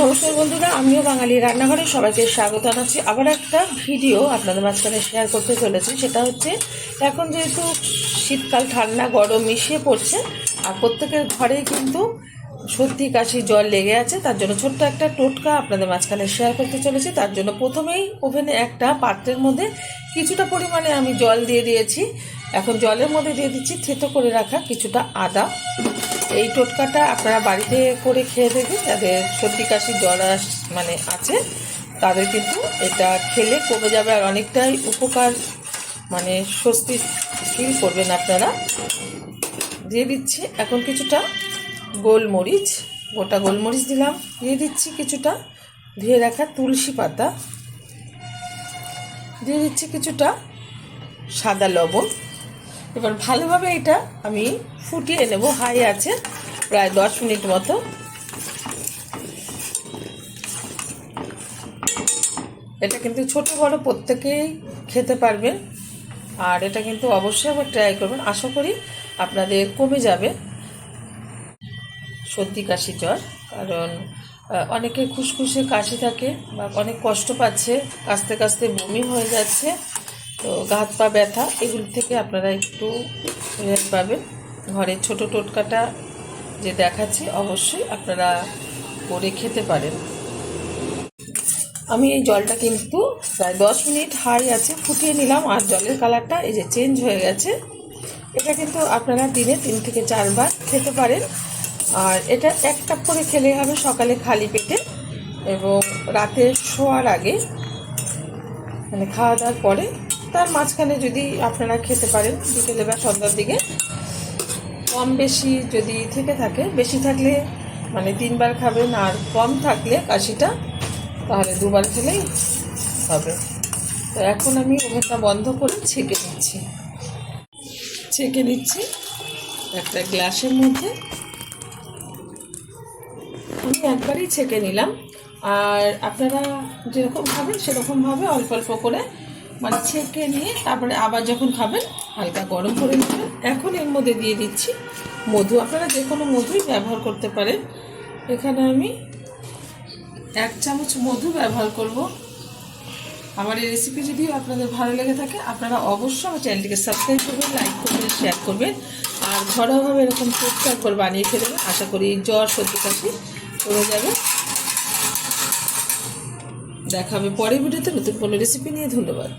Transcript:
নমস্কার বন্ধুরা, আমিও বাঙালি রান্নাঘরে সবাইকে স্বাগত জানাচ্ছি। আবার একটা ভিডিও আপনাদের মাঝখানে শেয়ার করতে চলেছি, সেটা হচ্ছে এখন যেহেতু শীতকাল, ঠান্ডা, গরম মিশিয়ে পড়ছে, আর প্রত্যেকের ঘরেই কিন্তু সর্দি, কাশি জল লেগে আছে, তার জন্য ছোট্ট একটা টোটকা আপনাদের মাঝখানে শেয়ার করতে চলেছি। তার জন্য প্রথমেই ওভেনে একটা পাত্রের মধ্যে কিছুটা পরিমাণে আমি জল দিয়ে দিয়েছি। এখন জলের মধ্যে দিয়ে দিচ্ছি থেতো করে রাখা কিছুটা আদা। এই টোটকাটা আপনারা বাড়িতে করে খেয়ে দেখবেন যাদের সর্দি কাশি জ্বর মানে আছে, তাদের কিন্তু এটা খেলে কমে যাবে আর অনেকটাই উপকার মানে স্বস্তি ফিল করবেন আপনারা। দিয়ে দিচ্ছি এখন কিছুটা গোলমরিচ, গোটা গোলমরিচ দিলাম, দিয়ে দিচ্ছি কিছুটা, ধুয়ে রাখা তুলসী পাতা, দিয়ে দিচ্ছি কিছুটা সাদা লবণ। এবার ভালোভাবে এটা আমি ফুটিয়ে নেব। হাই আছে, প্রায় দশ মিনিট মতো। এটা কিন্তু ছোট বড় প্রত্যেকেই খেতে পারবেন আর এটা কিন্তু অবশ্যই আবার ট্রাই করবেন। আশা করি আপনাদের কমে যাবে। সর্দি কাশি জ্বর, কারণ অনেকে খুসখুসে কাশি থাকে বা অনেক কষ্ট পাচ্ছে, কাশতে কাশতে বমি হয়ে যাচ্ছে। তো গা হাত পা ব্যথা, এগুলো থেকে আপনারা একটু রেহাই পাবেন। ঘরের ছোট টোটকাটা যে দেখাচ্ছি, অবশ্যই আপনারা করে খেতে পারেন। আমি এই জলটা কিন্তু প্রায় দশ মিনিট হাই আছে, ফুটিয়ে নিলাম, আর জলের কালারটা এই যে চেঞ্জ হয়ে গেছে। এটা কিন্তু আপনারা দিনে তিন থেকে চারবার খেতে পারেন। আর এটা এক কাপ করে খেলে হবে সকালে খালি পেটে, এবং রাতে শোয়ার আগে মানে খাওয়া দাওয়ার পরে তার মাঝখানে যদি আপনারা খেতে পারেন, বিকেলে বা সন্ধ্যার দিকে। কম বেশি যদি থেকে থাকে, বেশি থাকলে মানে তিনবার খাবেন আর কম থাকলে কাশিটা, তাহলে দুবার খেলেই হবে। তো এখন আমি ওভেনটা বন্ধ করে ছেঁকে নিচ্ছি। ছেঁকে নিচ্ছি একটা গ্লাসের মধ্যে। আমি একবারই ছেঁকে নিলাম। আর আপনারা যেরকম খাবেন সেরকমভাবে অল্প অল্প করে মানে ছেঁকে নিয়ে তারপরে আবার যখন খাবেন হালকা গরম করে নেবেন এখন এর মধ্যে দিয়ে দিচ্ছি মধু। আপনারা যে কোনো মধুই ব্যবহার করতে পারেন। এখানে আমি এক চামচ মধু ব্যবহার করব। আমার এই রেসিপি যদি আপনাদের ভালো লেগে থাকে, আপনারা অবশ্যই আমার চ্যানেলটিকে সাবস্ক্রাইব করবেন লাইক করবেন শেয়ার করবেন। আর ঘরোয়াভাবে এরকম টোটকা একবার বানিয়ে ফেলবেন আশা করি জ্বর, সর্দি, কাশি কমে যাবে। দেখা হবে পরের ভিডিওতে। নতুন কোনো রেসিপি নিয়ে। ধন্যবাদ।